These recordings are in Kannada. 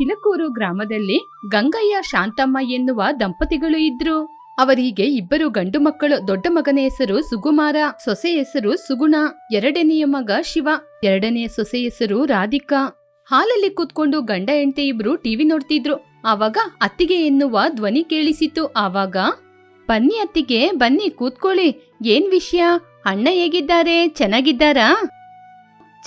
ಕಿಲಕೂರು ಗ್ರಾಮದಲ್ಲಿ ಗಂಗಯ್ಯ ಶಾಂತಮ್ಮ ಎನ್ನುವ ದಂಪತಿಗಳು ಇದ್ರು. ಅವರಿಗೆ ಇಬ್ಬರು ಗಂಡು ಮಕ್ಕಳು, ದೊಡ್ಡ ಮಗನ ಹೆಸರು ಸುಗುಮಾರ ಸೊಸೆ ಹೆಸರು ಸುಗುಣ, ಎರಡನೆಯ ಮಗ ಶಿವ, ಎರಡನೆಯ ಸೊಸೆ ಹೆಸರು ರಾಧಿಕಾ. ಹಾಲಲ್ಲಿ ಕೂತ್ಕೊಂಡು ಗಂಡ ಹೆಂಡತಿ ಇಬ್ರು ಟಿವಿ ನೋಡ್ತಿದ್ರು. ಆವಾಗ ಅತ್ತಿಗೆ ಎನ್ನುವ ಧ್ವನಿ ಕೇಳಿಸಿತು. ಆವಾಗ, ಬನ್ನಿ ಅತ್ತಿಗೆ, ಬನ್ನಿ ಕೂತ್ಕೊಳ್ಳಿ, ಏನ್ ವಿಷಯ? ಅಣ್ಣ ಹೇಗಿದ್ದಾರೆ? ಚೆನ್ನಾಗಿದ್ದಾರಾ?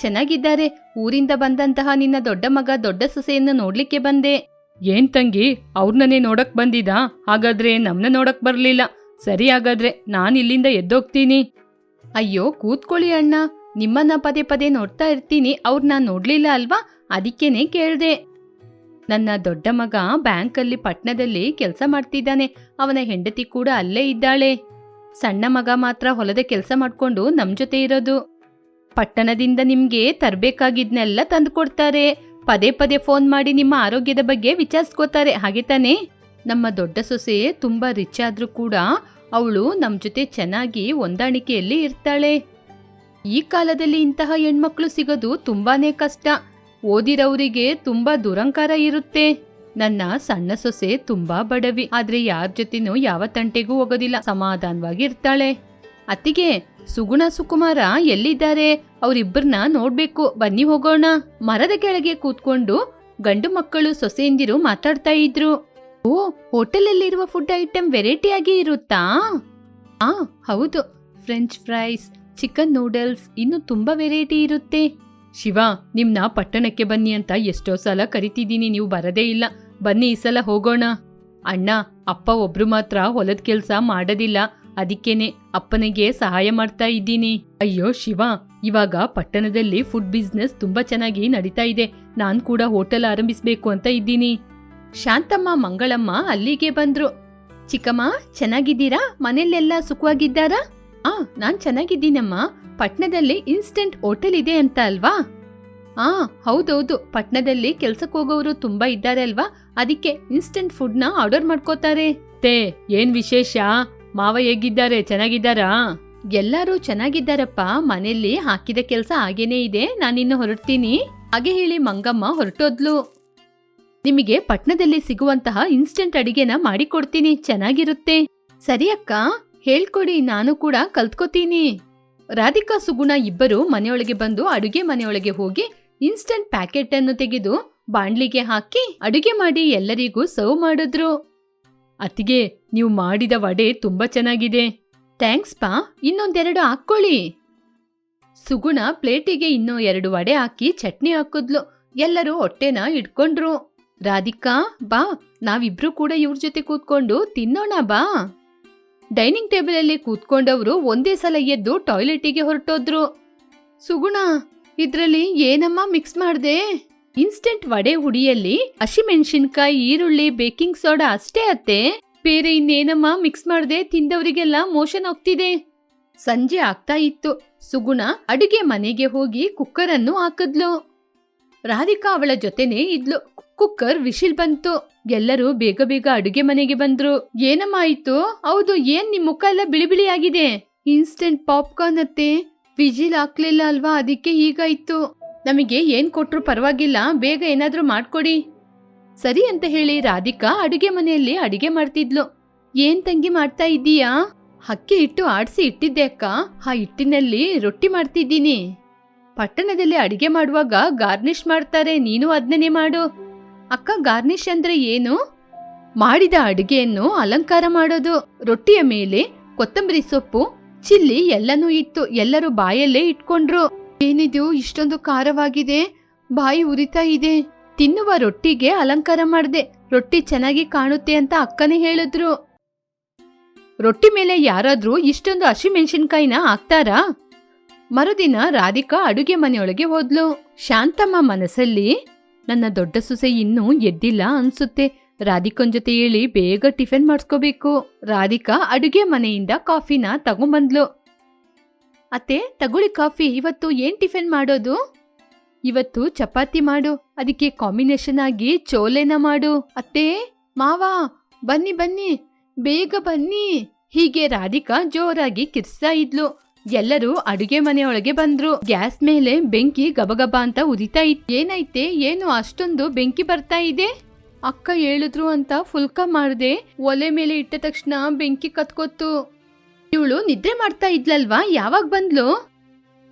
ಚೆನ್ನಾಗಿದ್ದಾರೆ. ಊರಿಂದ ಬಂದಂತಹ ನಿನ್ನ ದೊಡ್ಡ ಮಗ ದೊಡ್ಡ ಸೊಸೆಯನ್ನು ನೋಡ್ಲಿಕ್ಕೆ ಬಂದೆ. ಏನ್ ತಂಗಿ ಅವ್ರನ್ನೇ ನೋಡಕ್ ಬಂದಿದ? ಹಾಗಾದ್ರೆ ನಮ್ನ ನೋಡಕ್ ಬರ್ಲಿಲ್ಲ. ಸರಿ ಹಾಗಾದ್ರೆ ನಾನ್ ಇಲ್ಲಿಂದ ಎದ್ದೋಗ್ತೀನಿ. ಅಯ್ಯೋ, ಕೂತ್ಕೊಳ್ಳಿ ಅಣ್ಣ. ನಿಮ್ಮನ್ನ ಪದೇ ಪದೇ ನೋಡ್ತಾ ಇರ್ತೀನಿ. ಅವ್ರನ್ನ ನೋಡ್ಲಿಲ್ಲ ಅಲ್ವಾ? ಅದಕ್ಕೇನೆ ಕೇಳ್ದೆ. ನನ್ನ ದೊಡ್ಡ ಮಗ ಬ್ಯಾಂಕಲ್ಲಿ ಪಟ್ನದಲ್ಲಿ ಕೆಲಸ ಮಾಡ್ತಿದ್ದಾನೆ. ಅವನ ಹೆಂಡತಿ ಕೂಡ ಅಲ್ಲೇ ಇದ್ದಾಳೆ. ಸಣ್ಣ ಮಗ ಮಾತ್ರ ಹೊಲದ ಕೆಲಸ ಮಾಡ್ಕೊಂಡು ನಮ್ ಜೊತೆ ಇರೋದು. ಪಟ್ಟಣದಿಂದ ನಿಮ್ಗೆ ತರ್ಬೇಕಾಗಿದ್ನೆಲ್ಲ ತಂದ್ಕೊಡ್ತಾರೆ. ಪದೇ ಪದೇ ಫೋನ್ ಮಾಡಿ ನಿಮ್ಮ ಆರೋಗ್ಯದ ಬಗ್ಗೆ ವಿಚಾರಿಸ್ಕೋತಾರೆ. ಹಾಗೆ ತಾನೇ? ನಮ್ಮ ದೊಡ್ಡ ಸೊಸೆ ತುಂಬಾ ರಿಚ್ ಆದ್ರೂ ಕೂಡ ಅವಳು ನಮ್ ಜೊತೆ ಚೆನ್ನಾಗಿ ಹೊಂದಾಣಿಕೆಯಲ್ಲಿ ಇರ್ತಾಳೆ. ಈ ಕಾಲದಲ್ಲಿ ಇಂತಹ ಹೆಣ್ಮಕ್ಳು ಸಿಗೋದು ತುಂಬಾನೇ ಕಷ್ಟ. ಓದಿರೋರಿಗೆ ತುಂಬಾ ದುರಂಕಾರ ಇರುತ್ತೆ. ನನ್ನ ಸಣ್ಣ ಸೊಸೆ ತುಂಬಾ ಬಡವಿ, ಆದ್ರೆ ಯಾರ ಜೊತೆನೂ ಯಾವ ತಂಟೆಗೂ ಹೋಗೋದಿಲ್ಲ. ಸಮಾಧಾನವಾಗಿ ಇರ್ತಾಳೆ. ಅತ್ತಿಗೆ ಸುಗುಣ ಸುಕುಮಾರ ಎಲ್ಲಿದ್ದಾರೆ? ಅವರಿಬ್ಬರನ್ನ ನೋಡ್ಬೇಕು. ಬನ್ನಿ ಹೋಗೋಣ. ಮರದ ಕೆಳಗೆ ಕೂತ್ಕೊಂಡು ಗಂಡು ಮಕ್ಕಳು ಸೊಸೆಯಂದಿರು ಮಾತಾಡ್ತಾ ಇದ್ರು. ಓ, ಹೋಟೆಲಲ್ಲಿರುವ ಫುಡ್ ಐಟಮ್ ವೆರೈಟಿ ಆಗಿ ಇರುತ್ತಾ? ಆ, ಹೌದು. ಫ್ರೆಂಚ್ ಫ್ರೈಸ್, ಚಿಕನ್ ನೂಡಲ್ಸ್, ಇನ್ನು ತುಂಬಾ ವೆರೈಟಿ ಇರುತ್ತೆ. ಶಿವ, ನಿಮ್ನ ಪಟ್ಟಣಕ್ಕೆ ಬನ್ನಿ ಅಂತ ಎಷ್ಟೋ ಸಲ ಕರಿತಿದ್ದೀನಿ, ನೀವು ಬರದೇ ಇಲ್ಲ. ಬನ್ನಿ ಈ ಸಲ ಹೋಗೋಣ. ಅಣ್ಣ, ಅಪ್ಪ ಒಬ್ರು ಮಾತ್ರ ಹೊಲದ ಕೆಲ್ಸ ಮಾಡೋದಿಲ್ಲ. ಅದಕ್ಕೇನೆ ಅಪ್ಪನಿಗೆ ಸಹಾಯ ಮಾಡ್ತಾ ಇದ್ದೀನಿ. ಅಯ್ಯೋ ಶಿವ, ಇವಾಗ ಪಟ್ಟಣದಲ್ಲಿ ಫುಡ್ ಬಿಸ್ನೆಸ್ ತುಂಬಾ ಚೆನ್ನಾಗಿ ನಡೀತಾ ಇದೆ. ನಾನ್ ಕೂಡ ಹೋಟೆಲ್ ಆರಂಭಿಸಬೇಕು ಅಂತ ಇದ್ದೀನಿ. ಶಾಂತಮ್ಮ, ಮಂಗಳಮ್ಮ ಅಲ್ಲಿಗೆ ಬಂದ್ರು. ಚಿಕ್ಕಮ್ಮ, ಚೆನ್ನಾಗಿದ್ದೀರಾ? ಮನೆಯಲ್ಲೆಲ್ಲ ಸುಖವಾಗಿದ್ದಾರಾ? ಆ, ನಾನ್ ಚೆನ್ನಾಗಿದ್ದೀನಮ್ಮ. ಪಟ್ಟಣದಲ್ಲಿ ಇನ್ಸ್ಟೆಂಟ್ ಹೋಟೆಲ್ ಇದೆ ಅಂತ ಅಲ್ವಾ? ಆ, ಹೌದೌದು. ಪಟ್ಟಣದಲ್ಲಿ ಕೆಲ್ಸಕ್ಕೆ ಹೋಗೋರು ತುಂಬಾ ಇದ್ದಾರೆ ಅಲ್ವಾ? ಅದಕ್ಕೆ ಇನ್ಸ್ಟೆಂಟ್ನ ಆರ್ಡರ್ ಮಾಡ್ಕೋತಾರೆ. ತೇ, ಏನ್ ವಿಶೇಷ? ಮಾವ ಹೇಗಿದ್ದಾರೆ? ಚೆನ್ನಾಗಿದ್ದಾರಾ? ಎಲ್ಲರೂ ಚೆನ್ನಾಗಿದ್ದಾರಪ್ಪ. ಮನೆಯಲ್ಲಿ ಹಾಕಿದ ಕೆಲಸ ಹಾಗೇನೇ ಇದೆ. ನಾನಿನ್ನು ಹೊರಡ್ತೀನಿ. ಹಾಗೆ ಹೇಳಿ ಮಂಗಮ್ಮ ಹೊರಟೋದ್ಲು. ನಿಮಗೆ ಪಟ್ನದಲ್ಲಿ ಸಿಗುವಂತಹ ಇನ್ಸ್ಟೆಂಟ್ ಅಡಿಗೆನ ಮಾಡಿಕೊಡ್ತೀನಿ. ಚೆನ್ನಾಗಿರುತ್ತೆ. ಸರಿ ಅಕ್ಕ. ಹೇಳ್ಕೊಡಿ. ನಾನು ಕೂಡ ಕಲ್ತ್ಕೋತೀನಿ. ರಾಧಿಕಾ, ಸುಗುಣ ಇಬ್ಬರು ಮನೆಯೊಳಗೆ ಬಂದು ಅಡುಗೆ ಮನೆಯೊಳಗೆ ಹೋಗಿ ಇನ್ಸ್ಟೆಂಟ್ ಪ್ಯಾಕೆಟ್ ಅನ್ನು ತೆಗೆದು ಬಾಂಡ್ಲಿಗೆ ಹಾಕಿ ಅಡುಗೆ ಮಾಡಿ ಎಲ್ಲರಿಗೂ ಸರ್ವ್ ಮಾಡಿದ್ರು. ಅತ್ತಿಗೆ, ನೀವು ಮಾಡಿದ ವಡೆ ತುಂಬಾ ಚೆನ್ನಾಗಿದೆ. ಥ್ಯಾಂಕ್ಸ್ ಪಾ, ಇನ್ನೊಂದೆರಡು ಹಾಕ್ಕೊಳ್ಳಿ. ಸುಗುಣ ಪ್ಲೇಟಿಗೆ ಇನ್ನೂ ಎರಡು ವಡೆ ಹಾಕಿ ಚಟ್ನಿ ಹಾಕಿದ್ಲು. ಎಲ್ಲರೂ ಹೊಟ್ಟೆನ ಇಟ್ಕೊಂಡ್ರು ರಾಧಿಕಾ, ಬಾ, ನಾವಿಬ್ರು ಕೂಡ ಇವ್ರ ಜೊತೆ ಕೂತ್ಕೊಂಡು ತಿನ್ನೋಣ ಬಾ. ಡೈನಿಂಗ್ ಟೇಬಲ್ ಅಲ್ಲಿ ಕೂತ್ಕೊಂಡವರು ಒಂದೇ ಸಲ ಎದ್ದು ಟಾಯ್ಲೆಟಿಗೆ ಹೊರಟೋದ್ರು. ಸುಗುಣ, ಇದ್ರಲ್ಲಿ ಏನಮ್ಮ ಮಿಕ್ಸ್ ಮಾಡ್ದೆ? ಇನ್ಸ್ಟೆಂಟ್ ವಡೆ ಹುಡಿಯಲ್ಲಿ ಹಸಿಮೆಣಸಿನ್ಕಾಯಿ ಈರುಳ್ಳಿ ಬೇಕಿಂಗ್ ಸೋಡಾ ಅಷ್ಟೇ ಅತ್ತೆ. ಬೇರೆ ಇನ್ನೇನಮ್ಮ ಮಿಕ್ಸ್ ಮಾಡದೆ ತಿಂದವರಿಗೆಲ್ಲ ಮೋಷನ್ ಹೋಗ್ತಿದೆ ಸಂಜೆ ಆಗ್ತಾ ಇತ್ತು. ಸುಗುಣ ಅಡುಗೆ ಮನೆಗೆ ಹೋಗಿ ಕುಕ್ಕರ್ ಅನ್ನು ಹಾಕಿದ್ಲು. ರಾಧಿಕಾ ಅವಳ ಜೊತೆನೇ ಇದ್ಲು. ಕುಕ್ಕರ್ ವಿಶಿಲ್ ಬಂತು. ಎಲ್ಲರೂ ಬೇಗ ಬೇಗ ಅಡುಗೆ ಮನೆಗೆ ಬಂದ್ರು. ಏನಮ್ಮ ಆಯ್ತು? ಹೌದು, ಏನ್ ನಿಮ್ ಮುಖ ಎಲ್ಲ ಬಿಳಿ ಬಿಳಿ ಆಗಿದೆ ಇನ್ಸ್ಟೆಂಟ್ ಪಾಪ್ಕಾರ್ನ್ ಅತ್ತೆ. ವಿಜಿಲ್ ಹಾಕ್ಲಿಲ್ಲ ಅಲ್ವಾ? ಅದಕ್ಕೆ ಹೀಗಾಯ್ತು. ನಮಗೆ ಏನು ಕೊಟ್ಟರು ಪರವಾಗಿಲ್ಲ, ಬೇಗ ಏನಾದರೂ ಮಾಡ್ಕೊಡಿ. ಸರಿ ಅಂತ ಹೇಳಿ ರಾಧಿಕಾ ಅಡುಗೆ ಮನೆಯಲ್ಲಿ ಅಡುಗೆ ಮಾಡ್ತಿದ್ಲು. ಏನ್ ತಂಗಿ ಮಾಡ್ತಾ ಇದ್ದೀಯಾ? ಹಕ್ಕಿ ಹಿಟ್ಟು ಆಡಿಸಿ ಇಟ್ಟಿದ್ದೆ ಅಕ್ಕ. ಆ ಹಿಟ್ಟಿನಲ್ಲಿ ರೊಟ್ಟಿ ಮಾಡ್ತಿದ್ದೀನಿ. ಪಟ್ಟಣದಲ್ಲಿ ಅಡಿಗೆ ಮಾಡುವಾಗ ಗಾರ್ನಿಷ್ ಮಾಡ್ತಾರೆ, ನೀನು ಅದನ್ನೇ ಮಾಡು. ಅಕ್ಕ, ಗಾರ್ನಿಷ್ ಅಂದ್ರೆ ಏನು? ಮಾಡಿದ ಅಡುಗೆಯನ್ನು ಅಲಂಕಾರ ಮಾಡೋದು. ರೊಟ್ಟಿಯ ಮೇಲೆ ಕೊತ್ತಂಬರಿ ಸೊಪ್ಪು, ಚಿಲ್ಲಿ ಎಲ್ಲನೂ ಇತ್ತು. ಎಲ್ಲರೂ ಬಾಯಲ್ಲೇ ಇಟ್ಕೊಂಡ್ರು. ಏನಿದು, ಇಷ್ಟೊಂದು ಖಾರವಾಗಿದೆ? ಬಾಯಿ ಉರಿತಾ ಇದೆ. ತಿನ್ನುವ ರೊಟ್ಟಿಗೆ ಅಲಂಕಾರ ಮಾಡಿದೆ. ರೊಟ್ಟಿ ಚೆನ್ನಾಗಿ ಕಾಣುತ್ತೆ ಅಂತ ಅಕ್ಕನೇ ಹೇಳಿದ್ರು. ರೊಟ್ಟಿ ಮೇಲೆ ಯಾರಾದ್ರೂ ಇಷ್ಟೊಂದು ಹಸಿಮೆಣಸಿನ್ಕಾಯಿನ ಹಾಕ್ತಾರಾ? ಮರುದಿನ ರಾಧಿಕಾ ಅಡುಗೆ ಮನೆಯೊಳಗೆ ಹೋದ್ಲು. ಶಾಂತಮ್ಮ ಮನಸ್ಸಲ್ಲಿ, ನನ್ನ ದೊಡ್ಡ ಸೊಸೆ ಇನ್ನೂ ಎದ್ದಿಲ್ಲ ಅನ್ಸುತ್ತೆ. ರಾಧಿಕನ್ ಜೊತೆ ಹೇಳಿ ಬೇಗ ಟಿಫಿನ್ ಮಾಡಿಸ್ಕೋಬೇಕು. ರಾಧಿಕಾ ಅಡುಗೆ ಮನೆಯಿಂದ ಕಾಫಿನ ತಗೊಂಬಂದ್ಲು. ಅತ್ತೆ, ತಗೊಳ್ಳಿ ಕಾಫಿ. ಇವತ್ತು ಏನ್ ಟಿಫಿನ್ ಮಾಡೋದು? ಇವತ್ತು ಚಪಾತಿ ಮಾಡು. ಅದಕ್ಕೆ ಕಾಂಬಿನೇಷನ್ ಆಗಿ ಚೋಲೆನ ಮಾಡು. ಅತ್ತೆ, ಮಾವ, ಬನ್ನಿ ಬನ್ನಿ. ಬೇಗ ಬನ್ನಿ. ಹೀಗೆ ರಾಧಿಕಾ ಜೋರಾಗಿ ಕಿರ್ಸಾ ಇದ್ಲು. ಎಲ್ಲರೂ ಅಡುಗೆ ಮನೆಯೊಳಗೆ ಬಂದ್ರು. ಗ್ಯಾಸ್ ಮೇಲೆ ಬೆಂಕಿ ಗಬಗಬ ಅಂತ ಉರಿತಾ ಇತ್ತು ಏನೈತೆ? ಏನು ಅಷ್ಟೊಂದು ಬೆಂಕಿ ಬರ್ತಾ ಇದೆ? ಅಕ್ಕ ಹೇಳಿದ್ರು ಅಂತ ಫುಲ್ಕ ಮಾಡಿದೆ. ಒಲೆ ಮೇಲೆ ಇಟ್ಟ ತಕ್ಷಣ ಬೆಂಕಿ ಕತ್ಕೊತ್ತು. ಇವಳು ನಿದ್ರೆ ಮಾಡ್ತಾ ಇದ್ಲಲ್ವಾ? ಯಾವಾಗ ಬಂದ್ಲು?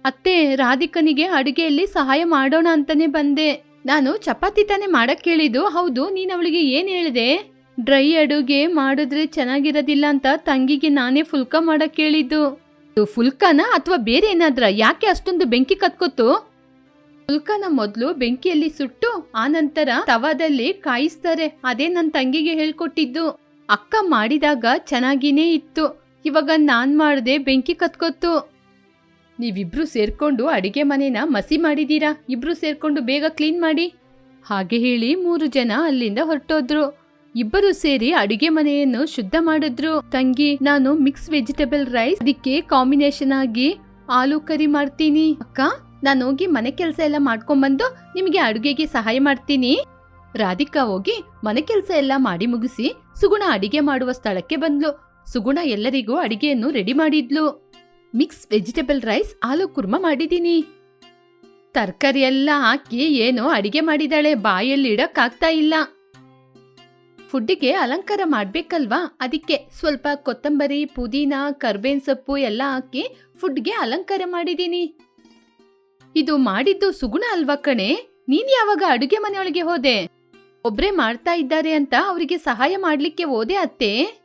ಅತ್ತೆ ರಾಧಿಕನಿಗೆ ಅಡುಗೆಯಲ್ಲಿ ಸಹಾಯ ಮಾಡೋಣ ಅಂತಾನೆ ಬಂದೆ. ನಾನು ಚಪಾತಿ ತಾನೇ ಮಾಡಕ್ ಕೇಳಿದ್ದು ಹೌದು, ನೀನ್ ಅವಳಿಗೆ ಏನ್ ಹೇಳಿದೆ? ಡ್ರೈ ಅಡುಗೆ ಮಾಡಿದ್ರೆ ಚೆನ್ನಾಗಿರೋದಿಲ್ಲ ಅಂತ ತಂಗಿಗೆ ನಾನೇ ಫುಲ್ಕ ಮಾಡಕ್ ಕೇಳಿದ್ದು ಫುಲ್ಕಾನ ಅಥವಾ ಬೇರೆ ಏನಾದ್ರ? ಯಾಕೆ ಅಷ್ಟೊಂದು ಬೆಂಕಿ ಕತ್ಕೊತು ಫುಲ್ಕಾನ ಮೊದಲು ಬೆಂಕಿಯಲ್ಲಿ ಸುಟ್ಟು ಆನಂತರ ತವಾದಲ್ಲಿ ಕಾಯಿಸ್ತಾರೆ. ಅದೇ ನನ್ನ ತಂಗಿಗೆ ಹೇಳ್ಕೊಟ್ಟಿದ್ದು. ಅಕ್ಕ ಮಾಡಿದಾಗ ಚೆನ್ನಾಗಿನೇ ಇತ್ತು. ಇವಾಗ ನಾನ್ ಮಾಡದೆ ಬೆಂಕಿ ಕತ್ಕೊತ್ತು. ನೀವಿಬ್ರು ಸೇರ್ಕೊಂಡು ಅಡಿಗೆ ಮನೆನ ಮಸಿ ಮಾಡಿದೀರಾ? ಇಬ್ರು ಸೇರ್ಕೊಂಡು ಬೇಗ ಕ್ಲೀನ್ ಮಾಡಿ. ಹಾಗೆ ಹೇಳಿ ಮೂರು ಜನ ಅಲ್ಲಿಂದ ಹೊರಟೋದ್ರು. ಇಬ್ಬರು ಸೇರಿ ಅಡಿಗೆ ಮನೆಯನ್ನು ಶುದ್ಧ ಮಾಡಿದ್ರು. ತಂಗಿ, ನಾನು ಮಿಕ್ಸ್ ವೆಜಿಟೇಬಲ್ ರೈಸ್, ಅದಕ್ಕೆ ಕಾಂಬಿನೇಷನ್ ಆಗಿ ಆಲೂ ಕರಿ ಮಾಡ್ತೀನಿ. ಅಕ್ಕ, ನಾನು ಹೋಗಿ ಮನೆ ಕೆಲಸ ಎಲ್ಲ ಮಾಡ್ಕೊಂಡ್ಬಂದು ನಿಮಗೆ ಅಡುಗೆಗೆ ಸಹಾಯ ಮಾಡ್ತೀನಿ. ರಾಧಿಕಾ ಹೋಗಿ ಮನೆ ಕೆಲಸ ಎಲ್ಲ ಮಾಡಿ ಮುಗಿಸಿ ಸುಗುಣ ಅಡಿಗೆ ಮಾಡುವ ಸ್ಥಳಕ್ಕೆ ಬಂದ್ಲು. ಸುಗುಣ ಎಲ್ಲರಿಗೂ ಅಡಿಗೆಯನ್ನು ರೆಡಿ ಮಾಡಿದ್ಲು. Mix vegetable rice aloo kurma ಮಾಡಿದ್ದೀನಿ. ತರಕಾರಿ ಎಲ್ಲ ಹಾಕಿ ಏನೋ ಅಡಿಗೆ ಮಾಡಿದಾಳೆ, ಬಾಯಲ್ಲಿ ಇಡಕ್ಕಾಗ್ತಾ ಇಲ್ಲ. ಫುಡ್ಡಿಗೆ ಅಲಂಕಾರ ಮಾಡ್ಬೇಕಲ್ವಾ? ಅದಕ್ಕೆ ಸ್ವಲ್ಪ ಕೊತ್ತಂಬರಿ, ಪುದೀನ ಕರ್ಬೇನ್ ಸೊಪ್ಪು ಎಲ್ಲ ಹಾಕಿ ಫುಡ್ಗೆ ಅಲಂಕಾರ ಮಾಡಿದ್ದೀನಿ. ಇದು ಮಾಡಿದ್ದು ಸುಗುಣ ಅಲ್ವಾ ಕಣೆ? ನೀನ್ ಯಾವಾಗ ಅಡುಗೆ ಮನೆಯೊಳಗೆ ಹೋದೆ? ಒಬ್ರೇ ಮಾಡ್ತಾ ಇದ್ದಾರೆ ಅಂತ ಅವರಿಗೆ ಸಹಾಯ ಮಾಡ್ಲಿಕ್ಕೆ ಹೋದೆ ಅತ್ತೆ.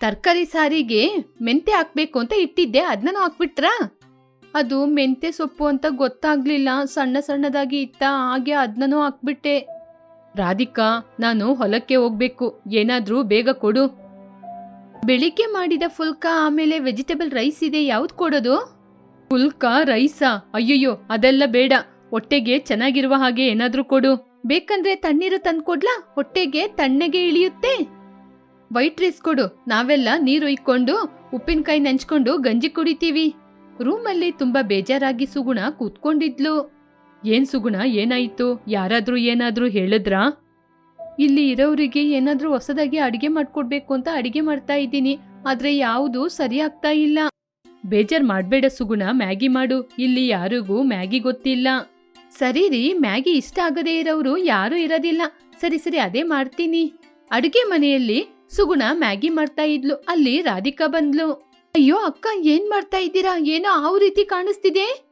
ತರಕಾರಿ ಸಾರಿಗೆ ಮೆಂತೆ ಹಾಕ್ಬೇಕು ಅಂತ ಇಟ್ಟಿದ್ದೆ ಅದನ್ನೂ ಹಾಕ್ಬಿಟ್ರಾ? ಅದು ಮೆಂತೆ ಸೊಪ್ಪು ಅಂತ ಗೊತ್ತಾಗ್ಲಿಲ್ಲ, ಸಣ್ಣ ಸಣ್ಣದಾಗಿ ಇತ್ತ, ಹಾಗೆ ಅದನ್ನೂ ಹಾಕ್ಬಿಟ್ಟೆ. ರಾಧಿಕಾ, ನಾನು ಹೊಲಕ್ಕೆ ಹೋಗ್ಬೇಕು, ಏನಾದ್ರೂ ಬೇಗ ಕೊಡು. ಬೆಳಿಗ್ಗೆ ಮಾಡಿದ ಫುಲ್ಕ, ಆಮೇಲೆ ವೆಜಿಟೇಬಲ್ ರೈಸ್ ಇದೆ, ಯಾವ್ದು ಕೊಡೋದು? ಫುಲ್ಕ, ರೈಸಾ? ಅಯ್ಯಯ್ಯೋ, ಅದೆಲ್ಲ ಬೇಡ. ಹೊಟ್ಟೆಗೆ ಚೆನ್ನಾಗಿರುವ ಹಾಗೆ ಏನಾದ್ರೂ ಕೊಡು. ಬೇಕಂದ್ರೆ ತಣ್ಣೀರು ತಂದ್ಕೊಡ್ಲಾ? ಹೊಟ್ಟೆಗೆ ತಣ್ಣಗೆ ಇಳಿಯುತ್ತೆ? ವೈಟ್ ರೈಸ್ ಕೊಡು. ನಾವೆಲ್ಲ ನೀರು ಇಕ್ಕೊಂಡು, ಉಪ್ಪಿನಕಾಯಿ ನೆಂಚ್ಕೊಂಡು ಗಂಜಿ ಕುಡಿತೀವಿ. ರೂಮಲ್ಲಿ ತುಂಬಾ ಬೇಜಾರಾಗಿ ಸುಗುಣ ಕೂತ್ಕೊಂಡಿದ್ಲು. ಏನ್ ಸುಗುಣ? ಏನಾಯ್ತು? ಯಾರಾದ್ರೂ ಏನಾದ್ರೂ ಹೇಳಿದ್ರಾ? ಇಲ್ಲಿ ಇರೋರಿಗೆ ಏನಾದ್ರೂ ಹೊಸದಾಗಿ ಅಡಿಗೆ ಮಾಡ್ಕೊಡ್ಬೇಕು ಅಂತ ಅಡಿಗೆ ಮಾಡ್ತಾ ಇದ್ದೀನಿ. ಆದ್ರೆ ಯಾವುದು ಸರಿ ಆಗ್ತಾ ಇಲ್ಲ. ಬೇಜಾರ್ ಮಾಡ್ಬೇಡ ಸುಗುಣ, ಮ್ಯಾಗಿ ಮಾಡು. ಇಲ್ಲಿ ಯಾರಿಗೂ ಮ್ಯಾಗಿ ಗೊತ್ತಿಲ್ಲ. ಸರಿ ರೀ, ಮ್ಯಾಗಿ ಇಷ್ಟ ಆಗದೇ ಇರೋರು ಯಾರೂ ಇರೋದಿಲ್ಲ. ಸರಿ ಸರಿ, ಅದೇ ಮಾಡ್ತೀನಿ. ಅಡುಗೆ ಮನೆಯಲ್ಲಿ ಸುಗುಣ ಮ್ಯಾಗಿ ಮಾಡ್ತಾ ಇದ್ಲು. ಅಲ್ಲಿ ರಾಧಿಕಾ ಬಂದ್ಲು. ಅಯ್ಯೋ ಅಕ್ಕ, ಏನ್ ಮಾಡ್ತಾ ಇದ್ದೀರಾ? ಏನೋ ಆ ರೀತಿ ಕಾಣಿಸ್ತಿದೆ?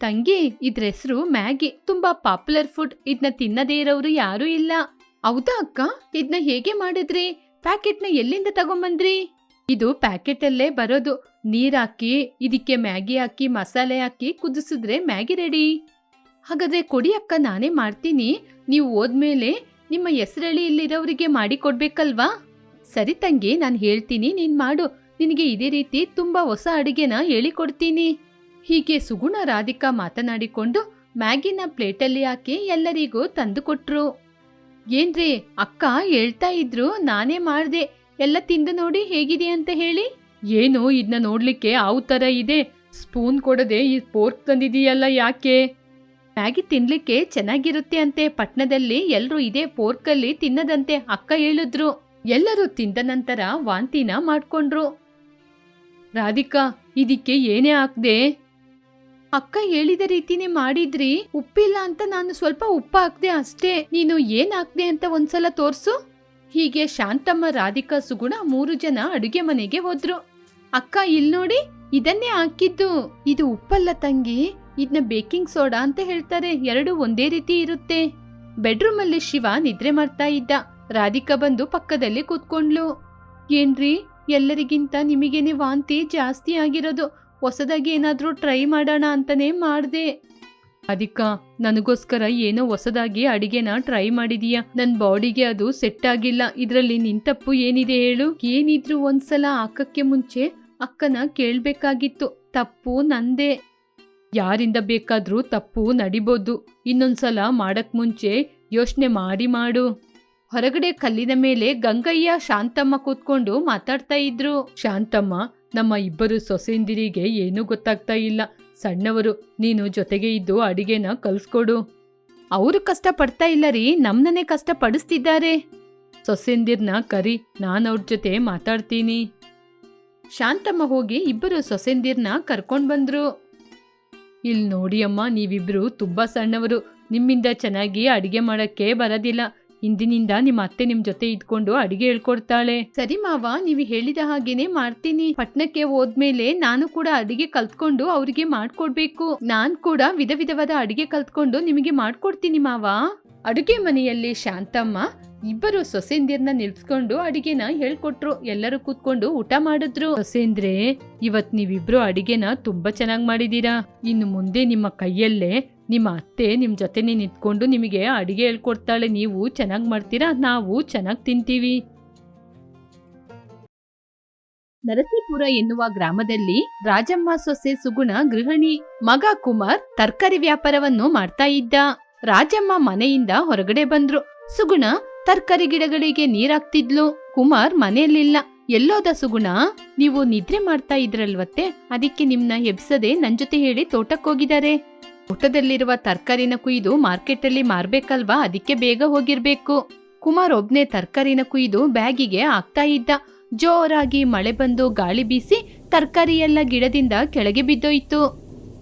ತಂಗಿ, ಇದ್ರ ಹೆಸರು ಮ್ಯಾಗಿ. ತುಂಬಾ ಪಾಪ್ಯುಲರ್ ಫುಡ್ ಇದನ್ನ ತಿನ್ನದೇ ಇರೋರು ಯಾರೂ ಇಲ್ಲ. ಹೌದಾ ಅಕ್ಕ? ಇದನ್ನ ಹೇಗೆ ಮಾಡಿದ್ರಿ? ಪ್ಯಾಕೆಟ್ನ ಎಲ್ಲಿಂದ ತಗೊಂಬಂದ್ರಿ? ಇದು ಪ್ಯಾಕೆಟ್ ಅಲ್ಲೇ ಬರೋದು. ನೀರಾಕಿ, ಇದಕ್ಕೆ ಮ್ಯಾಗಿ ಹಾಕಿ, ಮಸಾಲೆ ಹಾಕಿ ಕುದಿಸಿದ್ರೆ ಮ್ಯಾಗಿ ರೆಡಿ. ಹಾಗಾದ್ರೆ ಕೊಡಿ ಅಕ್ಕ, ನಾನೇ ಮಾಡ್ತೀನಿ. ನೀವು ಹೋದ್ಮೇಲೆ ನಿಮ್ಮ ಹೆಸರಳಿ ಇಲ್ಲಿರೋರಿಗೆ ಮಾಡಿ ಕೊಡ್ಬೇಕಲ್ವಾ? ಸರಿ ತಂಗಿ, ನಾನು ಹೇಳ್ತೀನಿ, ನೀನ್ ಮಾಡು. ನಿನಗೆ ಇದೇ ರೀತಿ ತುಂಬಾ ಹೊಸ ಅಡುಗೆನ ಹೇಳಿಕೊಡ್ತೀನಿ. ಹೀಗೆ ಸುಗುಣ ರಾಧಿಕಾ ಮಾತನಾಡಿಕೊಂಡು ಮ್ಯಾಗಿನ ಪ್ಲೇಟಲ್ಲಿ ಹಾಕಿ ಎಲ್ಲರಿಗೂ ತಂದು ಕೊಟ್ರು ಏನ್ರಿ, ಅಕ್ಕ ಹೇಳ್ತಾ ಇದ್ರು, ನಾನೇ ಮಾಡ್ದೆ. ಎಲ್ಲ ತಿಂದು ನೋಡಿ ಹೇಗಿದೆ ಅಂತ ಹೇಳಿ. ಏನು ಇದನ್ನ ನೋಡ್ಲಿಕ್ಕೆ ಆ ತರ ಇದೆ. ಸ್ಪೂನ್ ಕೊಡದೆ ಈ ಪೋರ್ಕ್ ತಂದಿದೀಯಲ್ಲ ಯಾಕೆ? ಮ್ಯಾಗಿ ತಿನ್ಲಿಕ್ಕೆ ಚೆನ್ನಾಗಿರುತ್ತೆ ಅಂತೆ. ಪಟ್ನದಲ್ಲಿ ಎಲ್ಲರೂ ಇದೇ ಪೋರ್ಕಲ್ಲಿ ತಿನ್ನದಂತೆ ಅಕ್ಕ ಹೇಳಿದ್ರು. ಎಲ್ಲರೂ ತಿಂದ ನಂತರ ವಾಂತಿನ ಮಾಡ್ಕೊಂಡ್ರು. ರಾಧಿಕಾ, ಇದಕ್ಕೆ ಏನೇ ಹಾಕ್ದೆ ಅಕ್ಕ ಹೇಳಿದ ರೀತಿನೇ ಮಾಡಿದ್ರಿ. ಉಪ್ಪಿಲ್ಲ ಅಂತ ನಾನು ಸ್ವಲ್ಪ ಉಪ್ಪು ಹಾಕ್ದೆ ಅಷ್ಟೇ. ನೀನು ಏನ್ ಹಾಕ್ದೆ ಅಂತ ಒಂದ್ಸಲ ತೋರ್ಸು. ಹೀಗೆ ಶಾಂತಮ್ಮ, ರಾಧಿಕಾ, ಸುಗುಣ ಮೂರು ಜನ ಅಡುಗೆ ಮನೆಗೆ ಹೋದ್ರು. ಅಕ್ಕ, ಇಲ್ ನೋಡಿ, ಇದನ್ನೇ ಹಾಕಿದ್ದು. ಇದು ಉಪ್ಪಲ್ಲ ತಂಗಿ. ಇದನ್ನ ಬೇಕಿಂಗ್ ಸೋಡಾ ಅಂತ ಹೇಳ್ತಾರೆ. ಎರಡು ಒಂದೇ ರೀತಿ ಇರುತ್ತೆ. ಬೆಡ್ರೂಮ್ ಅಲ್ಲಿ ಶಿವ ನಿದ್ರೆ ಮಾಡ್ತಾ ಇದ್ದ. ರಾಧಿಕಾ ಬಂದು ಪಕ್ಕದಲ್ಲಿ ಕೂತ್ಕೊಂಡ್ಲು. ಏನ್ರಿ, ಎಲ್ಲರಿಗಿಂತ ನಿಮಗೇನೆ ವಾಂತಿ ಜಾಸ್ತಿ ಆಗಿರೋದು, ಹೊಸದಾಗಿ ಏನಾದರೂ ಟ್ರೈ ಮಾಡೋಣ ಅಂತಲೇ ಮಾಡಿದೆ. ರಾಧಿಕಾ, ನನಗೋಸ್ಕರ ಏನೋ ಹೊಸದಾಗಿ ಅಡಿಗೆನ ಟ್ರೈ ಮಾಡಿದೀಯ? ನನ್ನ ಬಾಡಿಗೆ ಅದು ಸೆಟ್ ಆಗಿಲ್ಲ, ಇದರಲ್ಲಿ ತಪ್ಪು ಏನಿದೆ ಹೇಳು? ಏನಿದ್ರು ಒಂದ್ಸಲ ಅಕ್ಕಕ್ಕೆ ಮುಂಚೆ ಅಕ್ಕನ ಕೇಳಬೇಕಾಗಿತ್ತು, ತಪ್ಪು ನಂದೇ. ಯಾರಿಂದ ಬೇಕಾದರೂ ತಪ್ಪು ನಡಿಬೋದು, ಇನ್ನೊಂದ್ಸಲ ಮಾಡಕ್ ಮುಂಚೆ ಯೋಚನೆ ಮಾಡಿ ಮಾಡು. ಹೊರಗಡೆ ಕಲ್ಲಿನ ಮೇಲೆ ಗಂಗಯ್ಯ, ಶಾಂತಮ್ಮ ಕೂತ್ಕೊಂಡು ಮಾತಾಡ್ತಾ ಇದ್ರು. ಶಾಂತಮ್ಮ, ನಮ್ಮ ಇಬ್ಬರು ಸೊಸೆಂದಿರಿಗೆ ಏನೂ ಗೊತ್ತಾಗ್ತಾ ಇಲ್ಲ. ಸಣ್ಣವರು, ನೀನು ಜೊತೆಗೆ ಇದ್ದು ಅಡಿಗೆನ ಕಲ್ಸ್ಕೊಡು. ಅವರು ಕಷ್ಟ ಪಡ್ತಾ ಇಲ್ಲ ರೀ. ನಮ್ನನೇ ಕಷ್ಟ ಪಡಿಸ್ತಿದ್ದಾರೆ ಸೊಸೆಂದಿರ್ನ ಕರಿ. ನಾನು ಅವ್ರ ಜೊತೆ ಮಾತಾಡ್ತೀನಿ. ಶಾಂತಮ್ಮ ಹೋಗಿ ಇಬ್ಬರು ಸೊಸೆಂದಿರ್ನ ಕರ್ಕೊಂಡು ಬಂದ್ರು. ಇಲ್ಲಿ ನೋಡಿ ಅಮ್ಮ ನೀವಿಬ್ರು ತುಂಬಾ ಸಣ್ಣವರು. ನಿಮ್ಮಿಂದ ಚೆನ್ನಾಗಿ ಅಡಿಗೆ ಮಾಡಕ್ಕೆ ಬರೋದಿಲ್ಲ. ಇಂದಿನಿಂದ ನಿಮ್ಮ ಅತ್ತೆ ನಿಮ್ ಜೊತೆ ಇದ್ಕೊಂಡು ಅಡಿಗೆ ಹೇಳ್ಕೊಡ್ತಾಳೆ. ಸರಿ ಮಾವ, ನೀವು ಹೇಳಿದ ಹಾಗೇನೆ ಮಾಡ್ತೀನಿ. ಪಟ್ನಕ್ಕೆ ಹೋದ್ಮೇಲೆ ನಾನು ಕೂಡ ಅಡಿಗೆ ಕಲ್ತ್ಕೊಂಡು ಅವ್ರಿಗೆ ಮಾಡ್ಕೊಡ್ಬೇಕು. ನಾನ್ ಕೂಡ ವಿಧ ವಿಧವಾದ ಅಡಿಗೆ ಕಲ್ತ್ಕೊಂಡು ನಿಮಗೆ ಮಾಡ್ಕೊಡ್ತೀನಿ ಮಾವ. ಅಡುಗೆ ಮನೆಯಲ್ಲಿ ಶಾಂತಮ್ಮ, ಇಬ್ಬರು ಸೊಸೆಂದಿರ್ನ ನಿಲ್ಸ್ಕೊಂಡು ಅಡಿಗೆನ ಹೇಳ್ಕೊಟ್ರು. ಎಲ್ಲರೂ ಕೂತ್ಕೊಂಡು ಊಟ ಮಾಡಿದ್ರು. ಸೊಸೆಂದ್ರೆ, ಇವತ್ ನೀವಿಬ್ರು ಅಡಿಗೆನ ತುಂಬಾ ಚೆನ್ನಾಗ್ ಮಾಡಿದೀರಾ ಇನ್ನು ಮುಂದೆ ನಿಮ್ಮ ಕೈಯಲ್ಲೇ ನಿಮ್ಮ ಅತ್ತೆ ನಿಮ್ ಜೊತೆನೆ ನಿಂತ್ಕೊಂಡು ನಿಮಗೆ ಅಡಿಗೆ ಹೇಳ್ಕೊಡ್ತಾಳೆ. ನೀವು ಚೆನ್ನಾಗಿ ಮಾಡ್ತೀರಾ? ನಾವು ಚೆನ್ನಾಗಿ ತಿಂತೀವಿ. ನರಸೀಪುರ ಎನ್ನುವ ಗ್ರಾಮದಲ್ಲಿ ರಾಜಮ್ಮ ಸೊಸೆ ಸುಗುಣ ಗೃಹಿಣಿ ಮಗ ಕುಮಾರ್ ತರಕಾರಿ ವ್ಯಾಪಾರವನ್ನು ಮಾಡ್ತಾ ಇದ್ದ. ರಾಜಮ್ಮ ಮನೆಯಿಂದ ಹೊರಗಡೆ ಬಂದ್ರು. ಸುಗುಣ ತರಕಾರಿ ಗಿಡಗಳಿಗೆ ನೀರಾಕ್ತಿದ್ಲು ಕುಮಾರ್ ಮನೆಯಲ್ಲಿಲ್ಲ. ಎಲ್ಲೋದ ಸುಗುಣ, ನೀವು ನಿದ್ರೆ ಮಾಡ್ತಾ ಇದ್ರಲ್ವತ್ತೆ? ಅದಕ್ಕೆ ನಿಮ್ನ ಎಬ್ಸದೆ ನನ್ ಜೊತೆ ಹೇಳಿ ತೋಟಕ್ಕೋಗಿದ್ದಾರೆ. ತೋಟದಲ್ಲಿರುವ ತರಕಾರಿನ ಕುಯ್ದು ಮಾರ್ಕೆಟಲ್ಲಿ ಮಾರ್ಬೇಕಲ್ವಾ? ಅದಕ್ಕೆ ಬೇಗ ಹೋಗಿರ್ಬೇಕು. ಕುಮಾರ್ ಒಬ್ನೇ ತರಕಾರಿನ ಕುಯ್ದು ಬ್ಯಾಗಿಗೆ ಹಾಕ್ತಾ ಇದ್ದ. ಜೋರಾಗಿ ಮಳೆ ಬಂದು ಗಾಳಿ ಬೀಸಿ ತರಕಾರಿಯೆಲ್ಲ ಗಿಡದಿಂದ ಕೆಳಗೆ ಬಿದ್ದೋಯ್ತು.